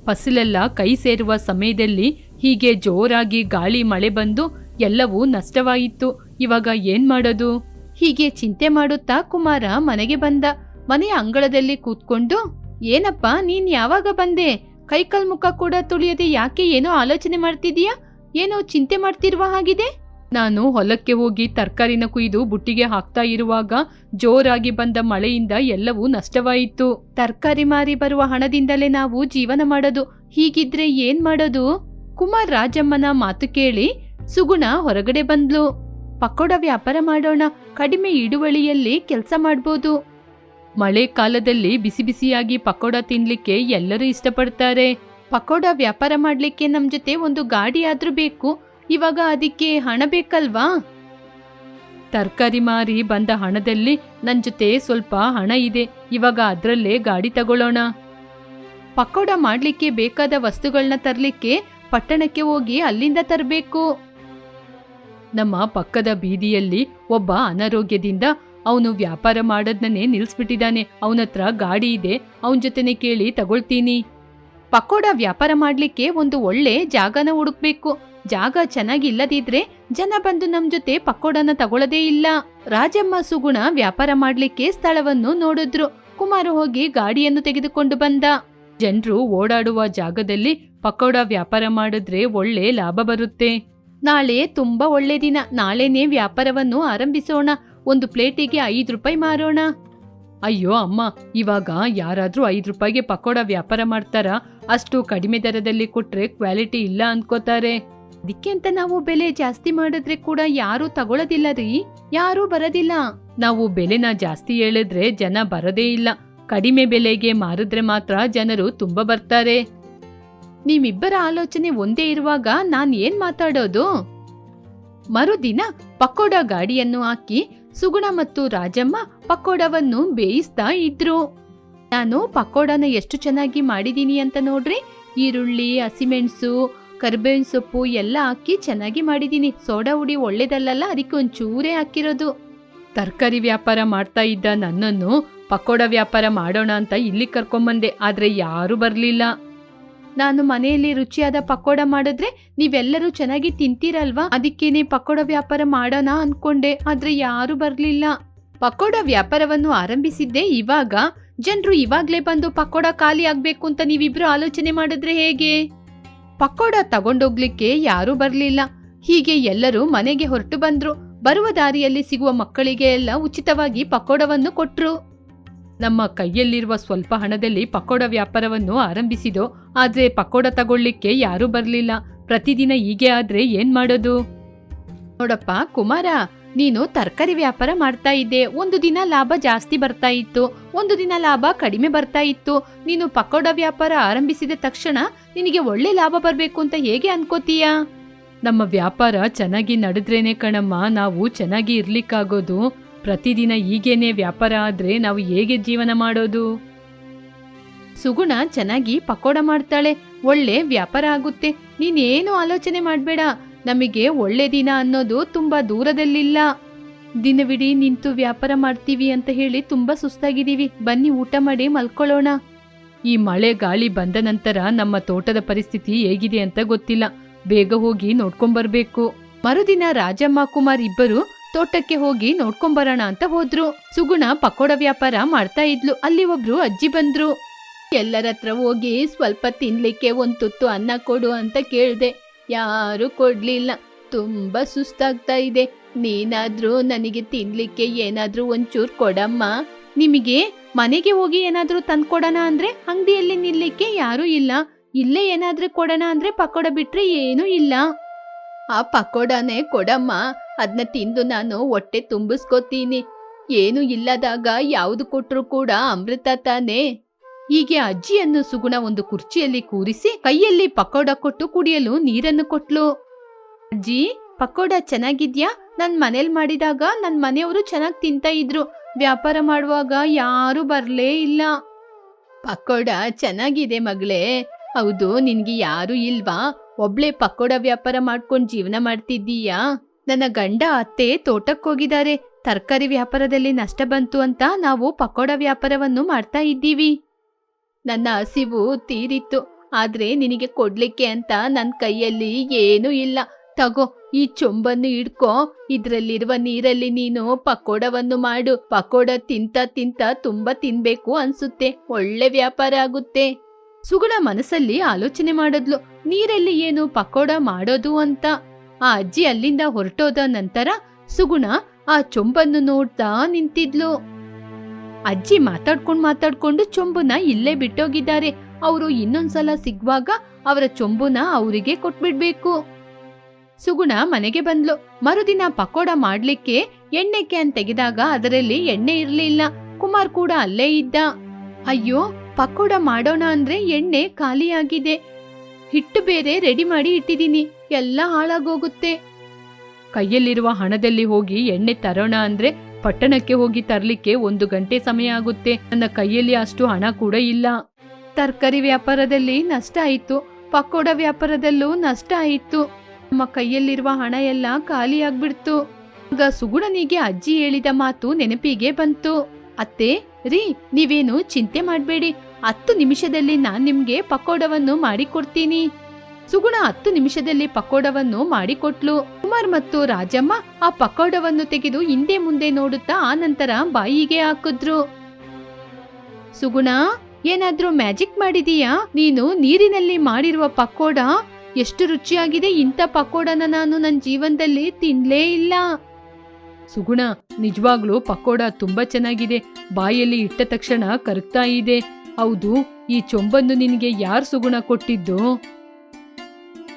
ಫಸಲೆಲ್ಲ ಕೈ ಸೇರುವ ಸಮಯದಲ್ಲಿ ಹೀಗೆ ಜೋರಾಗಿ ಗಾಳಿ ಮಳೆ ಬಂದು ಎಲ್ಲವೂ ನಷ್ಟವಾಯಿತು. ಇವಾಗ ಏನ್ ಮಾಡೋದು? ಹೀಗೆ ಚಿಂತೆ ಮಾಡುತ್ತಾ ಕುಮಾರ ಮನೆಗೆ ಬಂದ. ಮನೆಯ ಅಂಗಳದಲ್ಲಿ ಕೂತ್ಕೊಂಡು, ಏನಪ್ಪ, ನೀನ್ ಯಾವಾಗ ಬಂದೆ? ಕೈಕಾಲ್ ಮುಖ ಕೂಡ ತುಳಿಯದೆ ಯಾಕೆ ಏನೋ ಆಲೋಚನೆ ಮಾಡ್ತಿದೀಯಾ ಏನೋ ಚಿಂತೆ ಮಾಡ್ತಿರುವ ಹಾಗಿದೆ? ನಾನು ಹೊಲಕ್ಕೆ ಹೋಗಿ ತರಕಾರಿನ ಕುಯ್ದು ಬುಟ್ಟಿಗೆ ಹಾಕ್ತಾ ಇರುವಾಗ ಜೋರಾಗಿ ಬಂದ ಮಳೆಯಿಂದ ಎಲ್ಲವೂ ನಷ್ಟವಾಯಿತು. ತರಕಾರಿ ಮಾರಿ ಬರುವ ಹಣದಿಂದಲೇ ನಾವು ಜೀವನ ಮಾಡೋದು. ಹೀಗಿದ್ರೆ ಏನ್ ಮಾಡೋದು? ಕುಮಾರ್ ರಾಜಮ್ಮನ ಮಾತು ಕೇಳಿ ಸುಗುಣ ಹೊರಗಡೆ ಬಂದ್ಲು. ಪಕೋಡ ವ್ಯಾಪಾರ ಮಾಡೋಣ, ಕಡಿಮೆ ಇಡುವಳಿಯಲ್ಲಿ ಕೆಲಸ ಮಾಡ್ಬೋದು. ಮಳೆ ಕಾಲದಲ್ಲಿ ಬಿಸಿ ಬಿಸಿಯಾಗಿ ಪಕೋಡ ತಿನ್ಲಿಕ್ಕೆ ಎಲ್ಲರೂ ಇಷ್ಟಪಡ್ತಾರೆ. ಪಕೋಡ ವ್ಯಾಪಾರ ಮಾಡ್ಲಿಕ್ಕೆ ನಮ್ ಜೊತೆ ಒಂದು ಗಾಡಿ ಆದ್ರೂ ಬೇಕು. ಇವಾಗ ಅದಕ್ಕೆ ಹಣ ಬೇಕಲ್ವಾ? ತರಕಾರಿ ಮಾರಿ ಬಂದ ಹಣದಲ್ಲಿ ನನ್ ಜೊತೆ ಸ್ವಲ್ಪ ಹಣ ಇದೆ. ಇವಾಗ ಅದ್ರಲ್ಲೇ ಗಾಡಿ ತಗೊಳ್ಳೋಣ. ಪಕೋಡ ಮಾಡ್ಲಿಕ್ಕೆ ಬೇಕಾದ ವಸ್ತುಗಳನ್ನ ತರ್ಲಿಕ್ಕೆ ಪಟ್ಟಣಕ್ಕೆ ಹೋಗಿ ಅಲ್ಲಿಂದ ತರಬೇಕು. ನಮ್ಮ ಪಕ್ಕದ ಬೀದಿಯಲ್ಲಿ ಒಬ್ಬ ಅನಾರೋಗ್ಯದಿಂದ ಅವನು ವ್ಯಾಪಾರ ಮಾಡೋದನ್ನೇ ನಿಲ್ಸ್ಬಿಟ್ಟಿದ್ದಾನೆ. ಅವನತ್ರ ಗಾಡಿ ಇದೆ. ಅವನ ಜೊತೆನೆ ಕೇಳಿ ತಗೊಳ್ತೀನಿ. ಪಕೋಡ ವ್ಯಾಪಾರ ಮಾಡ್ಲಿಕ್ಕೆ ಒಂದು ಒಳ್ಳೆ ಜಾಗನ ಹುಡುಕ್ಬೇಕು. ಜಾಗ ಚೆನ್ನಾಗಿಲ್ಲದಿದ್ರೆ ಜನ ಬಂದು ನಮ್ ಜೊತೆ ಪಕೋಡನ ತಗೊಳ್ಳದೇ ಇಲ್ಲ. ರಾಜಮ್ಮ ಸುಗುಣ ವ್ಯಾಪಾರ ಮಾಡ್ಲಿಕ್ಕೆ ಸ್ಥಳವನ್ನು ನೋಡಿದ್ರು. ಕುಮಾರು ಹೋಗಿ ಗಾಡಿಯನ್ನು ತೆಗೆದುಕೊಂಡು ಬಂದ. ಜನರು ಓಡಾಡುವ ಜಾಗದಲ್ಲಿ ಪಕೋಡ ವ್ಯಾಪಾರ ಮಾಡಿದ್ರೆ ಒಳ್ಳೆ ಲಾಭ ಬರುತ್ತೆ. ನಾಳೆ ತುಂಬಾ ಒಳ್ಳೆ ದಿನ. ನಾಳೆನೇ ವ್ಯಾಪಾರವನ್ನು ಆರಂಭಿಸೋಣ. ಒಂದು ಪ್ಲೇಟಿಗೆ ಐದು ರೂಪಾಯಿ ಮಾರೋಣ. ಅಯ್ಯೋ ಅಮ್ಮ, ಇವಾಗ ಯಾರಾದ್ರೂ ಐದು ರೂಪಾಯಿಗೆ ಪಕೋಡ ವ್ಯಾಪಾರ ಮಾಡ್ತಾರಾ? ಅಷ್ಟು ಕಡಿಮೆ ದರದಲ್ಲಿ ಕೊಟ್ರೆ ಕ್ವಾಲಿಟಿ ಇಲ್ಲ ಅನ್ಕೋತಾರೆ. ಅದಕ್ಕೆ ಅಂತ ನಾವು ಬೆಲೆ ಜಾಸ್ತಿ ಮಾಡಿದ್ರೆ ಕೂಡ ಯಾರು ತಗೊಳ್ಳೋದಿಲ್ಲ ರೀ. ಯಾರೂ ಬರೋದಿಲ್ಲ. ನಾವು ಬೆಲೆನ ಜಾಸ್ತಿ ಹೇಳಿದ್ರೆ ಜನ ಬರೋದೇ ಇಲ್ಲ. ಕಡಿಮೆ ಬೆಲೆಗೆ ಮಾರಿದ್ರೆ ಮಾತ್ರ ಜನರು ತುಂಬಾ ಬರ್ತಾರೆ. ನಿಮ್ಮಿಬ್ಬರ ಆಲೋಚನೆ ಒಂದೇ ಇರುವಾಗ ನಾನ್ ಏನ್ ಮಾತಾಡೋದು? ಮರುದಿನ ಪಕೋಡ ಗಾಡಿಯನ್ನು ಹಾಕಿ ಸುಗುಣ ಮತ್ತು ರಾಜಮ್ಮ ಪಕೋಡವನ್ನು ಬೇಯಿಸ್ತಾ ಇದ್ರು. ನಾನು ಪಕೋಡನ ಎಷ್ಟು ಚೆನ್ನಾಗಿ ಮಾಡಿದ್ದೀನಿ ಅಂತ ನೋಡ್ರಿ. ಈರುಳ್ಳಿ, ಹಸಿಮೆಣಸು, ಕರ್ಬೇವಿನ ಸೊಪ್ಪು ಎಲ್ಲ ಹಾಕಿ ಚೆನ್ನಾಗಿ ಮಾಡಿದ್ದೀನಿ ಸೋಡಾ ಹುಡಿ ಒಳ್ಳೇದಲ್ಲಲ್ಲ, ಅದಕ್ಕೆ ಒಂಚೂರೇ ಹಾಕಿರೋದು. ತರಕಾರಿ ವ್ಯಾಪಾರ ಮಾಡ್ತಾ ಇದ್ದ ನನ್ನನ್ನು ಪಕೋಡ ವ್ಯಾಪಾರ ಮಾಡೋಣ ಅಂತ ಇಲ್ಲಿ ಕರ್ಕೊಂಬಂದೆ, ಆದ್ರೆ ಯಾರೂ ಬರ್ಲಿಲ್ಲ. ನಾನು ಮನೆಯಲ್ಲಿ ರುಚಿಯಾದ ಪಕೋಡ ಮಾಡಿದ್ರೆ ನೀವೆಲ್ಲರೂ ಚೆನ್ನಾಗಿ ತಿಂತೀರಲ್ವಾ? ಅದಕ್ಕೇನೆ ಪಕೋಡ ವ್ಯಾಪಾರ ಮಾಡೋಣ ಅನ್ಕೊಂಡೆ, ಆದ್ರೆ ಯಾರು ಬರಲಿಲ್ಲ. ಪಕೋಡ ವ್ಯಾಪಾರವನ್ನು ಆರಂಭಿಸಿದ್ದೆ ಇವಾಗ. ಜನರು ಇವಾಗ್ಲೇ ಬಂದು ಪಕೋಡ ಖಾಲಿ ಆಗ್ಬೇಕು ಅಂತ ನೀವಿಬ್ರು ಆಲೋಚನೆ ಮಾಡಿದ್ರೆ ಹೇಗೆ? ಪಕೋಡ ತಗೊಂಡೋಗ್ಲಿಕ್ಕೆ ಯಾರೂ ಬರಲಿಲ್ಲ. ಹೀಗೆ ಎಲ್ಲರೂ ಮನೆಗೆ ಹೊರಟು ಬಂದ್ರು. ಬರುವ ದಾರಿಯಲ್ಲಿ ಸಿಗುವ ಮಕ್ಕಳಿಗೆ ಎಲ್ಲ ಉಚಿತವಾಗಿ ಪಕೋಡವನ್ನು ಕೊಟ್ರು. ನಮ್ಮ ಕೈಯಲ್ಲಿರುವ ಸ್ವಲ್ಪ ಹಣದಲ್ಲಿ ಪಕೋಡ ವ್ಯಾಪಾರವನ್ನು ಆರಂಭಿಸಿದೋ, ಆದ್ರೆ ಪಕೋಡ ತಗೊಳ್ಳಿಕ್ಕೆ ಯಾರೂ ಬರಲಿಲ್ಲ. ಪ್ರತಿದಿನ ಹೀಗೆ ಆದ್ರೆ ಏನ್ ಮಾಡೋದು? ನೋಡಪ್ಪ, ಕುಮಾರ, ನೀನು ತರಕಾರಿ ವ್ಯಾಪಾರ ಮಾಡ್ತಾ ಇದ್ದೆ. ಒಂದು ದಿನ ಲಾಭ ಜಾಸ್ತಿ ಬರ್ತಾ ಇತ್ತು. ಒಂದು ದಿನ ಲಾಭ ಕಡಿಮೆ ಬರ್ತಾ ಇತ್ತು. ನೀನು ಪಕೋಡ ವ್ಯಾಪಾರ ಆರಂಭಿಸಿದ ತಕ್ಷಣ ನಿನಗೆ ಒಳ್ಳೆ ಲಾಭ ಬರಬೇಕು ಅಂತ ಹೇಗೆ ಅನ್ಕೋತೀಯ? ನಮ್ಮ ವ್ಯಾಪಾರ ಚೆನ್ನಾಗಿ ನಡೆದ್ರೇನೆ ಕಣಮ್ಮ, ನಾವು ಚೆನ್ನಾಗಿ ಇರ್ಲಿಕ್ಕಾಗೋದು. ಪ್ರತಿದಿನ ಹೀಗೇನೆ ವ್ಯಾಪಾರ ಆದ್ರೆ ನಾವು ಹೇಗೆ ಜೀವನ ಮಾಡೋದು? ಸುಗುಣ ಚೆನ್ನಾಗಿ ಪಕೋಡ ಮಾಡ್ತಾಳೆ. ಒಳ್ಳೆ ವ್ಯಾಪಾರ ಆಗುತ್ತೆ. ನೀನೇನು ಆಲೋಚನೆ ಮಾಡ್ಬೇಡ. ನಮಗೆ ಒಳ್ಳೆ ದಿನ ಅನ್ನೋದು ತುಂಬಾ ದೂರದಲ್ಲಿಲ್ಲ. ದಿನವಿಡೀ ನಿಂತು ವ್ಯಾಪಾರ ಮಾಡ್ತೀವಿ ಅಂತ ಹೇಳಿ ತುಂಬಾ ಸುಸ್ತಾಗಿದ್ದೀವಿ. ಬನ್ನಿ ಊಟ ಮಾಡಿ ಮಲ್ಕೊಳ್ಳೋಣ. ಈ ಮಳೆ ಗಾಳಿ ಬಂದ ನಂತರ ನಮ್ಮ ತೋಟದ ಪರಿಸ್ಥಿತಿ ಹೇಗಿದೆ ಅಂತ ಗೊತ್ತಿಲ್ಲ. ಬೇಗ ಹೋಗಿ ನೋಡ್ಕೊಂಬರ್ಬೇಕು. ಮರುದಿನ ರಾಜಮ್ಮ ಕುಮಾರ್ ಇಬ್ಬರು ತೋಟಕ್ಕೆ ಹೋಗಿ ನೋಡ್ಕೊಂಬರೋಣ ಅಂತ ಹೋದ್ರು. ಸುಗುಣ ಪಕೋಡ ವ್ಯಾಪಾರ ಮಾಡ್ತಾ ಇದ್ಲು. ಅಲ್ಲಿ ಒಬ್ರು ಅಜ್ಜಿ ಬಂದ್ರು. ಎಲ್ಲರ ಹತ್ರ ಹೋಗಿ ಸ್ವಲ್ಪ ತಿನ್ಲಿಕ್ಕೆ ಒಂದ್ ತುತ್ತು ಅನ್ನ ಕೊಡು ಅಂತ ಕೇಳ್ದೆ. ಯಾರು ಕೊಡ್ಲಿಲ್ಲ. ತುಂಬಾ ಸುಸ್ತಾಗ್ತಾ ಇದೆ. ನೀನಾದ್ರೂ ನನಗೆ ತಿನ್ಲಿಕ್ಕೆ ಏನಾದ್ರೂ ಒಂಚೂರು ಕೊಡಮ್ಮ. ನಿಮಗೆ ಮನೆಗೆ ಹೋಗಿ ಏನಾದ್ರೂ ತಂದ್ಕೊಡೋಣ ಅಂದ್ರೆ ಅಂಗಡಿಯಲ್ಲಿ ನಿಲ್ಲಿಕ್ಕೆ ಯಾರೂ ಇಲ್ಲ. ಇಲ್ಲೇ ಏನಾದ್ರೂ ಕೊಡೋಣ ಅಂದ್ರೆ ಪಕೋಡ ಬಿಟ್ರೆ ಏನೂ ಇಲ್ಲ. ಆ ಪಕೋಡನೇ ಕೊಡಮ್ಮ. ಅದನ್ನ ತಿಂದು ನಾನು ಹೊಟ್ಟೆ ತುಂಬಿಸ್ಕೋತೀನಿ. ಏನು ಇಲ್ಲದಾಗ ಯಾವುದು ಕೊಟ್ಟರೂ ಕೂಡ ಅಮೃತ ತಾನೇ. ಹೀಗೆ ಅಜ್ಜಿಯನ್ನು ಸುಗುಣ ಒಂದು ಕುರ್ಚಿಯಲ್ಲಿ ಕೂರಿಸಿ ಕೈಯಲ್ಲಿ ಪಕೋಡ ಕೊಟ್ಟು ಕುಡಿಯಲು ನೀರನ್ನು ಕೊಟ್ಲು. ಅಜ್ಜಿ, ಪಕೋಡ ಚೆನ್ನಾಗಿದ್ಯಾ? ನನ್ ಮನೇಲಿ ಮಾಡಿದಾಗ ನನ್ ಮನೆಯವರು ಚೆನ್ನಾಗಿ ತಿಂತ ಇದ್ರು. ವ್ಯಾಪಾರ ಮಾಡುವಾಗ ಯಾರು ಬರ್ಲೇ ಇಲ್ಲ. ಪಕೋಡ ಚೆನ್ನಾಗಿದೆ ಮಗಳೇ. ಹೌದು, ನಿನ್ಗೆ ಯಾರು ಇಲ್ವಾ? ಒಬ್ಳೆ ಪಕೋಡ ವ್ಯಾಪಾರ ಮಾಡ್ಕೊಂಡು ಜೀವನ ಮಾಡ್ತಿದ್ದೀಯಾ? ನನ್ನ ಗಂಡ ಅತ್ತೆ ತೋಟಕ್ಕೋಗಿದ್ದಾರೆ. ತರಕಾರಿ ವ್ಯಾಪಾರದಲ್ಲಿ ನಷ್ಟ ಬಂತು ಅಂತ ನಾವು ಪಕೋಡ ವ್ಯಾಪಾರವನ್ನು ಮಾಡ್ತಾ ಇದ್ದೀವಿ. ನನ್ನ ಹಸಿವು ತೀರಿತ್ತು. ಆದ್ರೆ ನಿನಗೆ ಕೊಡ್ಲಿಕ್ಕೆ ಅಂತ ನನ್ನ ಕೈಯಲ್ಲಿ ಏನೂ ಇಲ್ಲ. ತಗೋ, ಈ ಚೊಂಬನ್ನು ಹಿಡ್ಕೋ ಇದರಲ್ಲಿರುವ ನೀರಲ್ಲಿ ನೀನು ಪಕೋಡವನ್ನು ಮಾಡು. ಪಕೋಡ ತಿಂತ ತಿಂತ ತುಂಬಾ ತಿನ್ಬೇಕು ಅನ್ಸುತ್ತೆ. ಒಳ್ಳೆ ವ್ಯಾಪಾರ ಆಗುತ್ತೆ. ಸುಗುಣ ಮನಸ್ಸಲ್ಲಿ ಆಲೋಚನೆ ಮಾಡದ್ಲು. ನೀರಲ್ಲಿ ಏನು ಪಕೋಡ ಮಾಡೋದು ಅಂತ. ಆ ಅಜ್ಜಿ ಅಲ್ಲಿಂದ ಹೊರಟೋದ ನಂತರ ಸುಗುಣ ಆ ಚೊಂಬನ್ನು ನೋಡ್ತಾ ನಿಂತಿದ್ಲು. ಅಜ್ಜಿ ಮಾತಾಡ್ಕೊಂಡ್ ಮಾತಾಡ್ಕೊಂಡು ಚೊಂಬುನ ಇಲ್ಲೇ ಬಿಟ್ಟೋಗಿದ್ದಾರೆ. ಅವರು ಇನ್ನೊಂದ್ಸಲ ಸಿಗುವಾಗ ಅವರ ಚೊಂಬುನ ಅವರಿಗೆ ಕೊಟ್ಬಿಡ್ಬೇಕು. ಸುಗುಣ ಮನೆಗೆ ಬಂದ್ಲು. ಮರುದಿನ ಪಕೋಡ ಮಾಡ್ಲಿಕ್ಕೆ ಎಣ್ಣೆ ಕ್ಯಾನ್ ತೆಗೆದಾಗ ಅದರಲ್ಲಿ ಎಣ್ಣೆ ಇರ್ಲಿಲ್ಲ. ಕುಮಾರ್ ಕೂಡ ಅಲ್ಲೇ ಇದ್ದ. ಅಯ್ಯೋ ಪಕೋಡ ಮಾಡೋಣ ಅಂದ್ರೆ ಎಣ್ಣೆ ಖಾಲಿಯಾಗಿದೆ. ಹಿಟ್ಟು ಬೇರೆ ರೆಡಿ ಮಾಡಿ ಇಟ್ಟಿದ್ದೀನಿ. ಎಲ್ಲ ಹಾಳಾಗೋಗುತ್ತೆ. ಕೈಯಲ್ಲಿರುವ ಹಣದಲ್ಲಿ ಹೋಗಿ ಎಣ್ಣೆ ತರೋಣ ಅಂದ್ರೆ ಪಟ್ಟಣಕ್ಕೆ ಹೋಗಿ ತರಲಿಕ್ಕೆ ಒಂದು ಗಂಟೆ ಸಮಯ ಆಗುತ್ತೆ. ನನ್ನ ಕೈಯಲ್ಲಿ ಅಷ್ಟು ಹಣ ಕೂಡ ಇಲ್ಲ. ತರಕಾರಿ ವ್ಯಾಪಾರದಲ್ಲಿ ನಷ್ಟ ಆಯಿತು. ಪಕೋಡ ವ್ಯಾಪಾರದಲ್ಲೂ ನಷ್ಟ ಆಯಿತು. ನಮ್ಮ ಕೈಯಲ್ಲಿರುವ ಹಣ ಎಲ್ಲ ಖಾಲಿಯಾಗ್ಬಿಡ್ತು ಆಗ ಸುಗುಣನಿಗೆ ಅಜ್ಜಿ ಹೇಳಿದ ಮಾತು ನೆನಪಿಗೆ ಬಂತು. ಅತ್ತೆ, ರೀ, ನೀವೇನು ಚಿಂತೆ ಮಾಡ್ಬೇಡಿ. ಹತ್ತು ನಿಮಿಷದಲ್ಲಿ ನಾನ್ ನಿಮ್ಗೆ ಪಕೋಡವನ್ನು ಮಾಡಿಕೊಡ್ತೀನಿ. ಸುಗುಣ ಹತ್ತು ನಿಮಿಷದಲ್ಲಿ ಪಕೋಡವನ್ನು ಮಾಡಿಕೊಟ್ಲು. ಕುಮಾರ್ ಮತ್ತು ರಾಜಮ್ಮ ಆ ಪಕೋಡವನ್ನು ತೆಗೆದು ಹಿಂದೆ ಮುಂದೆ ನೋಡುತ್ತಾ ಆ ನಂತರ ಬಾಯಿಗೆ ಹಾಕಿದ್ರು. ಸುಗುಣ, ಏನಾದ್ರೂ ಮ್ಯಾಜಿಕ್ ಮಾಡಿದೀಯಾ? ನೀನು ನೀರಿನಲ್ಲಿ ಮಾಡಿರುವ ಪಕೋಡ? ಎಷ್ಟು ರುಚಿಯಾಗಿದೆ ಇಂಥ ಪಕೋಡನ ನಾನು ನನ್ನ ಜೀವನದಲ್ಲಿ ತಿನ್ಲೇ ಇಲ್ಲ. ಸುಗುಣ, ನಿಜವಾಗ್ಲೂ ಪಕೋಡ ತುಂಬಾ ಚೆನ್ನಾಗಿದೆ. ಬಾಯಲ್ಲಿ ಇಟ್ಟ ತಕ್ಷಣ ಕರಗ್ತಾ ಇದೆ. ಹೌದು, ಈ ಚೊಂಬನ್ನು ನಿನಗೆ ಯಾರು ಸುಗುಣ ಕೊಟ್ಟಿದ್ದು?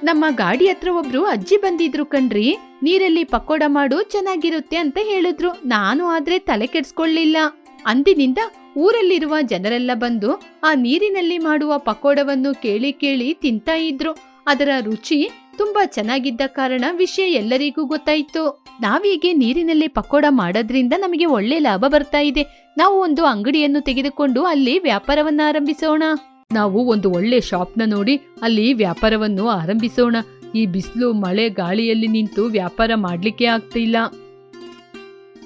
ನಮ್ಮ ಗಾಡಿ ಹತ್ರ ಒಬ್ರು ಅಜ್ಜಿ ಬಂದಿದ್ರು ಕಣ್ರಿ. ನೀರಲ್ಲಿ ಪಕೋಡ ಮಾಡು, ಚೆನ್ನಾಗಿರುತ್ತೆ ಅಂತ ಹೇಳಿದ್ರು. ನಾನು ಆದ್ರೆ ತಲೆ ಕೆಡ್ಸ್ಕೊಳ್ಳಿಲ್ಲ. ಅಂದಿನಿಂದ ಊರಲ್ಲಿರುವ ಜನರೆಲ್ಲ ಬಂದು ಆ ನೀರಿನಲ್ಲಿ ಮಾಡುವ ಪಕೋಡವನ್ನು ಕೇಳಿ ಕೇಳಿ ತಿಂತಾ ಇದ್ರು. ಅದರ ರುಚಿ ತುಂಬಾ ಚೆನ್ನಾಗಿದ್ದ ಕಾರಣ ವಿಷಯ ಎಲ್ಲರಿಗೂ ಗೊತ್ತಾಯ್ತು. ನಾವೀಗೆ ನೀರಿನಲ್ಲಿ ಪಕೋಡ ಮಾಡೋದ್ರಿಂದ ನಮಗೆ ಒಳ್ಳೆ ಲಾಭ ಬರ್ತಾ ಇದೆ. ನಾವು ಒಂದು ಅಂಗಡಿಯನ್ನು ತೆಗೆದುಕೊಂಡು ಅಲ್ಲಿ ವ್ಯಾಪಾರವನ್ನ ಆರಂಭಿಸೋಣ. ನಾವು ಒಂದು ಒಳ್ಳೆ ಶಾಪ್ನ ನೋಡಿ ಅಲ್ಲಿ ವ್ಯಾಪಾರವನ್ನು ಆರಂಭಿಸೋಣ. ಈ ಬಿಸಿಲು, ಮಳೆ, ಗಾಳಿಯಲ್ಲಿ ನಿಂತು ವ್ಯಾಪಾರ ಮಾಡ್ಲಿಕ್ಕೆ ಆಗ್ತಿಲ್ಲ.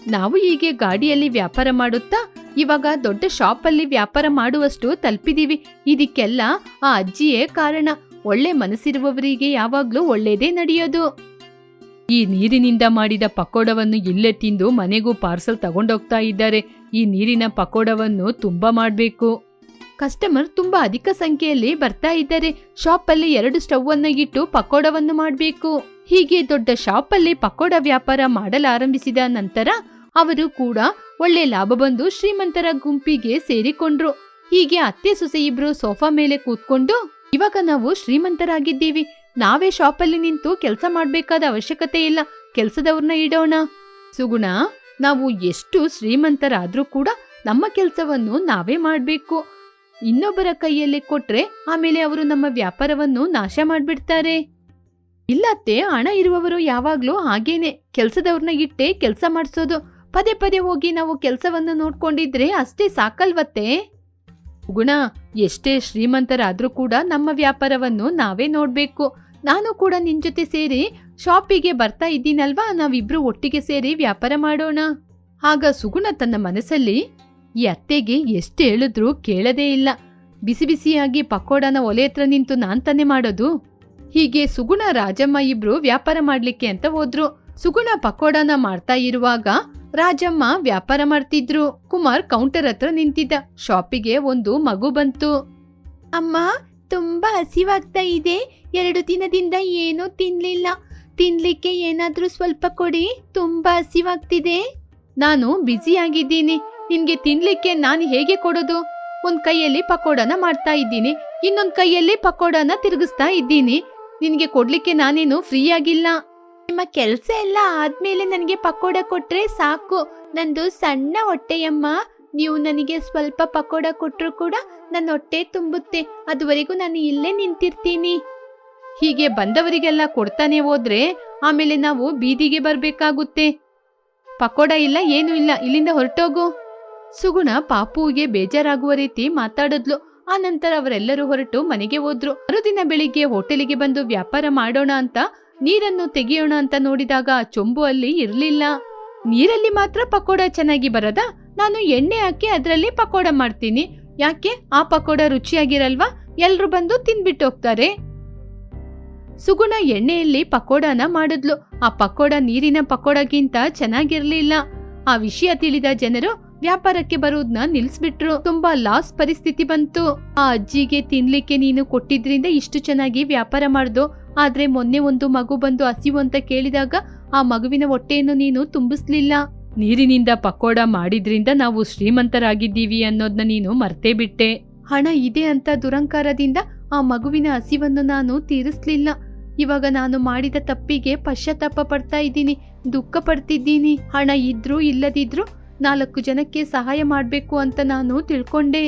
ನಾವು ಹೀಗೆ ಗಾಡಿಯಲ್ಲಿ ವ್ಯಾಪಾರ ಮಾಡುತ್ತಾ, ಇವಾಗ ದೊಡ್ಡ ಶಾಪಲ್ಲಿ ವ್ಯಾಪಾರ ಮಾಡುವಷ್ಟು ತಲುಪಿದೀವಿ. ಇದಕ್ಕೆಲ್ಲ ಆ ಅಜ್ಜಿಯೇ ಕಾರಣ. ಒಳ್ಳೆ ಮನಸ್ಸಿರುವವರಿಗೆ ಯಾವಾಗ್ಲೂ ಒಳ್ಳೇದೇ ನಡೆಯೋದು. ಈ ನೀರಿನಿಂದ ಮಾಡಿದ ಪಕೋಡವನ್ನು ಇಲ್ಲೇ ತಿಂದು ಮನೆಗೂ ಪಾರ್ಸಲ್ ತಗೊಂಡೋಗ್ತಾ ಇದ್ದಾರೆ. ಈ ನೀರಿನ ಪಕೋಡವನ್ನು ತುಂಬಾ ಮಾಡ್ಬೇಕು. ಕಸ್ಟಮರ್ ತುಂಬಾ ಅಧಿಕ ಸಂಖ್ಯೆಯಲ್ಲಿ ಬರ್ತಾ ಇದ್ದಾರೆ. ಶಾಪಲ್ಲಿ ಎರಡು ಸ್ಟವ್ ಅನ್ನ ಇಟ್ಟು ಪಕೋಡವನ್ನು ಮಾಡಬೇಕು. ಹೀಗೆ ದೊಡ್ಡ ಶಾಪಲ್ಲಿ ಪಕೋಡ ವ್ಯಾಪಾರ ಮಾಡಲಾರಂಭಿಸಿದ ನಂತರ ಅವರು ಕೂಡ ಒಳ್ಳೆ ಲಾಭ ಬಂದು ಶ್ರೀಮಂತರ ಗುಂಪಿಗೆ ಸೇರಿಕೊಂಡ್ರು. ಹೀಗೆ ಅತ್ತೆ ಸೊಸೆ ಇಬ್ರು ಸೋಫಾ ಮೇಲೆ ಕೂತ್ಕೊಂಡು ಇವಾಗ ನಾವು ಶ್ರೀಮಂತರಾಗಿದ್ದೀವಿ. ನಾವೇ ಶಾಪಲ್ಲಿ ನಿಂತು ಕೆಲಸ ಮಾಡಬೇಕಾದ ಅವಶ್ಯಕತೆ ಇಲ್ಲ. ಕೆಲಸದವ್ರನ್ನ ಇಡೋಣ. ಸುಗುಣ, ನಾವು ಎಷ್ಟು ಶ್ರೀಮಂತರಾದ್ರೂ ಕೂಡ ನಮ್ಮ ಕೆಲಸವನ್ನು ನಾವೇ ಮಾಡಬೇಕು. ಇನ್ನೊಬ್ಬರ ಕೈಯಲ್ಲಿ ಕೊಟ್ರೆ ಆಮೇಲೆ ಅವರು ನಮ್ಮ ವ್ಯಾಪಾರವನ್ನು ನಾಶ ಮಾಡಿಬಿಡ್ತಾರೆ. ಇಲ್ಲತ್ತೆ ಹಣ ಇರುವವರು ಯಾವಾಗ್ಲೂ ಹಾಗೇನೆ. ಕೆಲಸದವ್ರನ್ನ ಇಟ್ಟೆ ಕೆಲಸ ಮಾಡಿಸೋದು. ಪದೇ ಪದೇ ಹೋಗಿ ನಾವು ಕೆಲಸವನ್ನು ನೋಡ್ಕೊಂಡಿದ್ರೆ ಅಷ್ಟೇ ಸಾಕಲ್ವತ್ತೆ? ಗುಣ, ಎಷ್ಟೇ ಶ್ರೀಮಂತರಾದ್ರೂ ಕೂಡ ನಮ್ಮ ವ್ಯಾಪಾರವನ್ನು ನಾವೇ ನೋಡ್ಬೇಕು. ನಾನು ಕೂಡ ನಿನ್ ಜೊತೆ ಸೇರಿ ಶಾಪಿಗೆ ಬರ್ತಾ ಇದ್ದೀನಲ್ವಾ? ನಾವಿಬ್ರು ಒಟ್ಟಿಗೆ ಸೇರಿ ವ್ಯಾಪಾರ ಮಾಡೋಣ. ಆಗ ಸುಗುಣ ತನ್ನ ಮನಸ್ಸಲ್ಲಿ, ಈ ಅತ್ತೆಗೆ ಎಷ್ಟು ಹೇಳಿದ್ರೂ ಕೇಳದೇ ಇಲ್ಲ. ಬಿಸಿ ಬಿಸಿಯಾಗಿ ಪಕೋಡನ ಒಲೆ ಹತ್ರ ನಿಂತು ನಾನ್ ತಾನೇ ಮಾಡೋದು? ಹೀಗೆ ಸುಗುಣ ರಾಜಮ್ಮ ಇಬ್ರು ವ್ಯಾಪಾರ ಮಾಡ್ಲಿಕ್ಕೆ ಅಂತ ಹೋದ್ರು. ಸುಗುಣ ಪಕೋಡನ ಮಾಡ್ತಾ ಇರುವಾಗ ರಾಜಮ್ಮ ವ್ಯಾಪಾರ ಮಾಡ್ತಿದ್ರು. ಕುಮಾರ್ ಕೌಂಟರ್ ಹತ್ರ ನಿಂತಿದ್ದ. ಶಾಪಿಗೆ ಒಂದು ಮಗು ಬಂತು. ಅಮ್ಮ ತುಂಬಾ ಹಸಿವಾಗ್ತಾ ಇದೆ. ಎರಡು ದಿನದಿಂದ ಏನೂ ತಿನ್ಲಿಲ್ಲ. ತಿನ್ಲಿಕ್ಕೆ ಏನಾದ್ರೂ ಸ್ವಲ್ಪ ಕೊಡಿ. ತುಂಬಾ ಹಸಿವಾಗ್ತಿದೆ. ನಾನು ಬ್ಯುಸಿಯಾಗಿದ್ದೀನಿ ನಿನ್ಗೆ ತಿನ್ಲಿಕ್ಕೆ ನಾನು ಹೇಗೆ ಕೊಡೋದು? ಒಂದ್ ಕೈಯಲ್ಲಿ ಪಕೋಡನ ಮಾಡ್ತಾ ಇದ್ದೀನಿ. ಇನ್ನೊಂದ್ ಕೈಯಲ್ಲಿ ಪಕೋಡನ ತಿರುಗಿಸ್ತಾ ಇದ್ದೀನಿ. ನಿನ್ಗೆ ಕೊಡ್ಲಿಕ್ಕೆ ನಾನೇನು ಫ್ರೀ ಆಗಿಲ್ಲ. ನಿಮ್ಮ ಕೆಲಸ ಎಲ್ಲ ಆದ್ಮೇಲೆ ನನಗೆ ಪಕೋಡ ಕೊಟ್ರೆ ಸಾಕು. ನಂದು ಸಣ್ಣ ಹೊಟ್ಟೆಯಮ್ಮ. ನೀವು ನನಗೆ ಸ್ವಲ್ಪ ಪಕೋಡ ಕೊಟ್ಟರು ಕೂಡ ನನ್ನ ಹೊಟ್ಟೆ ತುಂಬುತ್ತೆ. ಅದುವರೆಗೂ ನಾನು ಇಲ್ಲೇ ನಿಂತಿರ್ತೀನಿ. ಹೀಗೆ ಬಂದವರಿಗೆಲ್ಲ ಕೊಡ್ತಾನೆ ಹೋದ್ರೆ ಆಮೇಲೆ ನಾವು ಬೀದಿಗೆ ಬರಬೇಕಾಗುತ್ತೆ. ಪಕೋಡ ಇಲ್ಲ, ಏನೂ ಇಲ್ಲ. ಇಲ್ಲಿಂದ ಹೊರಟೋಗು. ಸುಗುಣ ಪಾಪುವಿಗೆ ಬೇಜಾರಾಗುವ ರೀತಿ ಮಾತಾಡಿದ್ಲು. ಆ ನಂತರ ಅವರೆಲ್ಲರೂ ಹೊರಟು ಮನೆಗೆ ಹೋದ್ರು. ಮರುದಿನ ಬೆಳಿಗ್ಗೆ ಹೋಟೆಲಿಗೆ ಬಂದು ವ್ಯಾಪಾರ ಮಾಡೋಣ ಅಂತ ನೀರನ್ನು ತೆಗೆಯೋಣ ಅಂತ ನೋಡಿದಾಗ ಚೊಂಬು ಅಲ್ಲಿ ಇರಲಿಲ್ಲ. ನೀರಲ್ಲಿ ಮಾತ್ರ ಪಕೋಡ ಚೆನ್ನಾಗಿ ಬರದ. ನಾನು ಎಣ್ಣೆ ಹಾಕಿ ಅದರಲ್ಲಿ ಪಕೋಡ ಮಾಡ್ತೀನಿ. ಯಾಕೆ? ಆ ಪಕೋಡ ರುಚಿಯಾಗಿರಲ್ವಾ? ಎಲ್ರು ಬಂದು ತಿನ್ಬಿಟ್ಟು ಹೋಗ್ತಾರೆ. ಸುಗುಣ ಎಣ್ಣೆಯಲ್ಲಿ ಪಕೋಡನ ಮಾಡಿದ್ಲು. ಆ ಪಕೋಡ ನೀರಿನ ಪಕೋಡಗಿಂತ ಚೆನ್ನಾಗಿರ್ಲಿಲ್ಲ. ಆ ವಿಷಯ ತಿಳಿದ ಜನರು ವ್ಯಾಪಾರಕ್ಕೆ ಬರೋದ್ನ ನಿಲ್ಸ್ಬಿಟ್ರು. ತುಂಬಾ ಲಾಸ್ ಪರಿಸ್ಥಿತಿ ಬಂತು. ಆ ಅಜ್ಜಿಗೆ ತಿನ್ಲಿಕ್ಕೆ ನೀನು ಕೊಟ್ಟಿದ್ರಿಂದ ಇಷ್ಟು ಚೆನ್ನಾಗಿ ವ್ಯಾಪಾರ ಮಾಡ್ದು. ಆದ್ರೆ ಮೊನ್ನೆ ಒಂದು ಮಗು ಬಂದು ಹಸಿವು ಅಂತ ಕೇಳಿದಾಗ ಆ ಮಗುವಿನ ಹೊಟ್ಟೆಯನ್ನು ನೀನು ತುಂಬಿಸ್ಲಿಲ್ಲ. ನೀರಿನಿಂದ ಪಕೋಡ ಮಾಡಿದ್ರಿಂದ ನಾವು ಶ್ರೀಮಂತರಾಗಿದ್ದೀವಿ ಅನ್ನೋದನ್ನ ನೀನು ಮರ್ತೇ ಬಿಟ್ಟೆ. ಹಣ ಇದೆ ಅಂತ ದುರಂಕಾರದಿಂದ ಆ ಮಗುವಿನ ಹಸಿವನ್ನು ನಾನು ತೀರಿಸ್ಲಿಲ್ಲ. ಇವಾಗ ನಾನು ಮಾಡಿದ ತಪ್ಪಿಗೆ ಪಶ್ಚಾತ್ತಾಪ ಪಡ್ತಾ ಇದ್ದೀನಿ. ದುಃಖ ಪಡ್ತಿದ್ದೀನಿ. ಹಣ ಇದ್ರೂ ಇಲ್ಲದಿದ್ರೂ ನಾಲ್ಕು ಜನಕ್ಕೆ ಸಹಾಯ ಮಾಡಬೇಕು ಅಂತ ನಾನು ತಿಳ್ಕೊಂಡೆ.